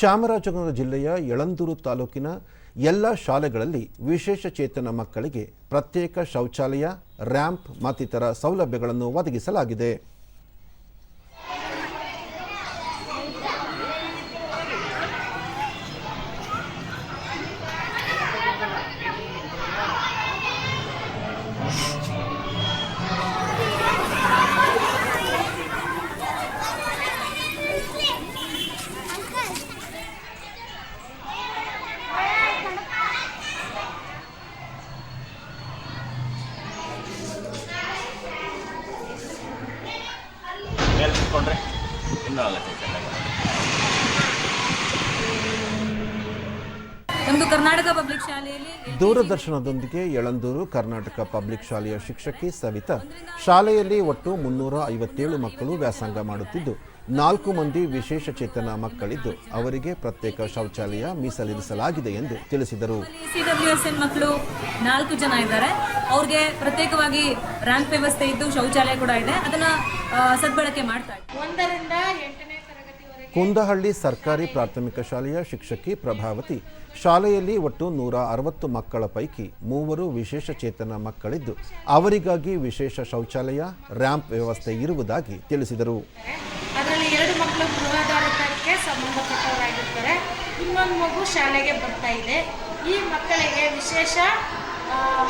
ಚಾಮರಾಜನಗರ ಜಿಲ್ಲೆಯ ಯಳಂದೂರು ತಾಲೂಕಿನ ಎಲ್ಲ ಶಾಲೆಗಳಲ್ಲಿ ವಿಶೇಷ ಚೇತನ ಮಕ್ಕಳಿಗೆ ಪ್ರತ್ಯೇಕ ಶೌಚಾಲಯ, ರ್ಯಾಂಪ್ ಮತ್ತಿತರ ಸೌಲಭ್ಯಗಳನ್ನು ಒದಗಿಸಲಾಗಿದೆ. ಮೇಲೆ ಇನ್ನೂ ಆಗುತ್ತೆ ಚೆನ್ನಾಗಿ. ನಮ್ದು ಕರ್ನಾಟಕ ಪಬ್ಲಿಕ್ ಶಾಲೆಯಲ್ಲಿ ದೂರದರ್ಶನದೊಂದಿಗೆ ಯಳಂದೂರು ಕರ್ನಾಟಕ ಪಬ್ಲಿಕ್ ಶಾಲೆಯ ಶಿಕ್ಷಕಿ ಸವಿತಾ ಶಾಲೆಯಲ್ಲಿ ಒಟ್ಟು ಮುನ್ನೂರ ಐವತ್ತೇಳು ಮಕ್ಕಳು ವ್ಯಾಸಂಗ ಮಾಡುತ್ತಿದ್ದು ನಾಲ್ಕು ಮಂದಿ ವಿಶೇಷ ಚೇತನ ಮಕ್ಕಳಿದ್ದು ಅವರಿಗೆ ಪ್ರತ್ಯೇಕ ಶೌಚಾಲಯ ಮೀಸಲಿರಿಸಲಾಗಿದೆ ಎಂದು ತಿಳಿಸಿದರು. ಮಕ್ಕಳು ನಾಲ್ಕು ಜನ ಇದ್ದಾರೆ. ಅವ್ರಿಗೆ ಪ್ರತ್ಯೇಕವಾಗಿ ರ್ಯಾಂಪ್ ವ್ಯವಸ್ಥೆ ಇದ್ದು ಶೌಚಾಲಯ ಕೂಡ ಇದೆ. ಅದನ್ನ ಸದ್ಬಳಕೆ ಮಾಡ್ತಾ ಒಂದರಿಂದ ಎಂಟನೇ ಕುಂದಹಳ್ಳಿ ಸರ್ಕಾರಿ ಪ್ರಾಥಮಿಕ ಶಾಲೆಯ ಶಿಕ್ಷಕಿ ಪ್ರಭಾವತಿ. ಶಾಲೆಯಲ್ಲಿ ಒಟ್ಟು ನೂರ ಅರವತ್ತು ಮಕ್ಕಳ ಪೈಕಿ ಮೂವರು ವಿಶೇಷ ಚೇತನ ಮಕ್ಕಳಿದ್ದು. ಅವರಿಗಾಗಿ ವಿಶೇಷ ಶೌಚಾಲಯ ರ್ಯಾಂಪ್ ವ್ಯವಸ್ಥೆ ಇರುವುದಾಗಿ ತಿಳಿಸಿದರು. ಅದರಲ್ಲಿ ಎರಡು ಮಕ್ಕಳು ಗೃಹಾಧಾರಕ್ಕೆ ಸಂಬಂಧಪಟ್ಟವರಾಗಿರ್ತಾರೆ. ಇನ್ನೊಂದು ಮಗು ಶಾಲೆಗೆ ಬರ್ತಾ ಇದೆ. ಈ ಮಕ್ಕಳಿಗೆ ವಿಶೇಷ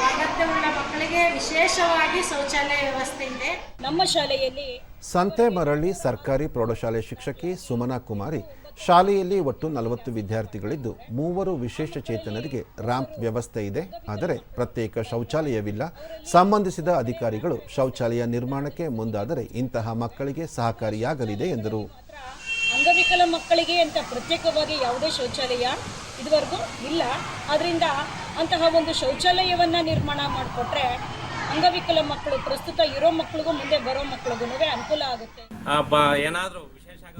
ಅಗತ್ಯವುಳ್ಳ ಮಕ್ಕಳಿಗೆ ವಿಶೇಷವಾಗಿ ಶೌಚಾಲಯ ವ್ಯವಸ್ಥೆ ಇದೆ. ನಮ್ಮ ಶಾಲೆಯಲ್ಲಿ ಸಂತೆಮರಳ್ಳಿ ಸರ್ಕಾರಿ ಪ್ರೌಢಶಾಲೆ ಶಿಕ್ಷಕಿ ಸುಮನಾ ಕುಮಾರಿ ಶಾಲೆಯಲ್ಲಿ ಒಟ್ಟು ನಲವತ್ತು ವಿದ್ಯಾರ್ಥಿಗಳಿದ್ದು ಮೂವರು ವಿಶೇಷ ಚೇತನರಿಗೆ ರ್ಯಾಂಪ್ ವ್ಯವಸ್ಥೆ ಇದೆ. ಆದರೆ ಪ್ರತ್ಯೇಕ ಶೌಚಾಲಯವಿಲ್ಲ. ಸಂಬಂಧಿಸಿದ ಅಧಿಕಾರಿಗಳು ಶೌಚಾಲಯ ನಿರ್ಮಾಣಕ್ಕೆ ಮುಂದಾದರೆ ಇಂತಹ ಮಕ್ಕಳಿಗೆ ಸಹಕಾರಿಯಾಗಲಿದೆ ಎಂದರು. ಅಂಗವಿಕಲ ಮಕ್ಕಳಿಗೆ ಅಂತ ಪ್ರತ್ಯೇಕವಾಗಿ ಯಾವುದೇ ಶೌಚಾಲಯ ಇದುವರೆಗೂ ಇಲ್ಲ. ಅದರಿಂದ ಅಂತಹ ಒಂದು ಶೌಚಾಲಯವನ್ನು ನಿರ್ಮಾಣ ಮಾಡಿಕೊಟ್ರೆ ಅಂಗವಿಕಲ ಮಕ್ಕಳು ಪ್ರಸ್ತುತ ಇರೋ ಮಕ್ಕಳಿಗೂ ಮುಂದೆ ಬರೋ ಮಕ್ಕಳಿಗೂ ಅನುಕೂಲ ಆಗುತ್ತೆ. ಏನಾದರೂ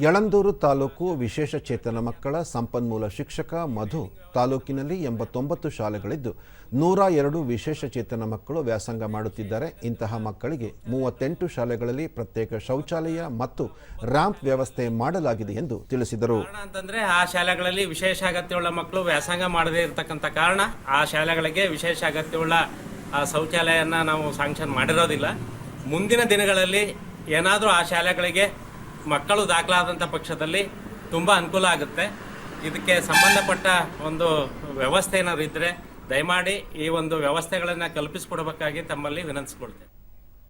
ಯಳಂದೂರು ತಾಲೂಕು ವಿಶೇಷ ಚೇತನ ಮಕ್ಕಳ ಸಂಪನ್ಮೂಲ ಶಿಕ್ಷಕ ಮಧು ತಾಲೂಕಿನಲ್ಲಿ ಎಂಬತ್ತೊಂಬತ್ತು ಶಾಲೆಗಳಿದ್ದು ನೂರ ಎರಡು ವಿಶೇಷ ಚೇತನ ಮಕ್ಕಳು ವ್ಯಾಸಂಗ ಮಾಡುತ್ತಿದ್ದಾರೆ. ಇಂತಹ ಮಕ್ಕಳಿಗೆ ಮೂವತ್ತೆಂಟು ಶಾಲೆಗಳಲ್ಲಿ ಪ್ರತ್ಯೇಕ ಶೌಚಾಲಯ ಮತ್ತು ರ್ಯಾಂಪ್ ವ್ಯವಸ್ಥೆ ಮಾಡಲಾಗಿದೆ ಎಂದು ತಿಳಿಸಿದರು. ಅಂತಂದ್ರೆ ಆ ಶಾಲೆಗಳಲ್ಲಿ ವಿಶೇಷ ಅಗತ್ಯವುಳ್ಳ ಮಕ್ಕಳು ವ್ಯಾಸಂಗ ಮಾಡದೇ ಇರತಕ್ಕಂಥ ಕಾರಣ ಆ ಶಾಲೆಗಳಿಗೆ ವಿಶೇಷ ಅಗತ್ಯವುಳ್ಳ ಶೌಚಾಲಯನ ನಾವು ಸಾಂಕ್ಷನ್ ಮಾಡಿರೋದಿಲ್ಲ. ಮುಂದಿನ ದಿನಗಳಲ್ಲಿ ಏನಾದರೂ ಆ ಶಾಲೆಗಳಿಗೆ ಮಕ್ಕಳು ದಾಖಲಾದಂಥ ಪಕ್ಷದಲ್ಲಿ ತುಂಬ ಅನುಕೂಲ ಆಗುತ್ತೆ. ಇದಕ್ಕೆ ಸಂಬಂಧಪಟ್ಟ ಒಂದು ವ್ಯವಸ್ಥೆ ಏನಾದ್ರು ಇದ್ದರೆ ದಯಮಾಡಿ ಈ ಒಂದು ವ್ಯವಸ್ಥೆಗಳನ್ನು ಕಲ್ಪಿಸಿಕೊಡ್ಬೇಕಾಗಿ ತಮ್ಮಲ್ಲಿ ವಿನಂತಿಸ್ಕೊಳ್ತೇನೆ.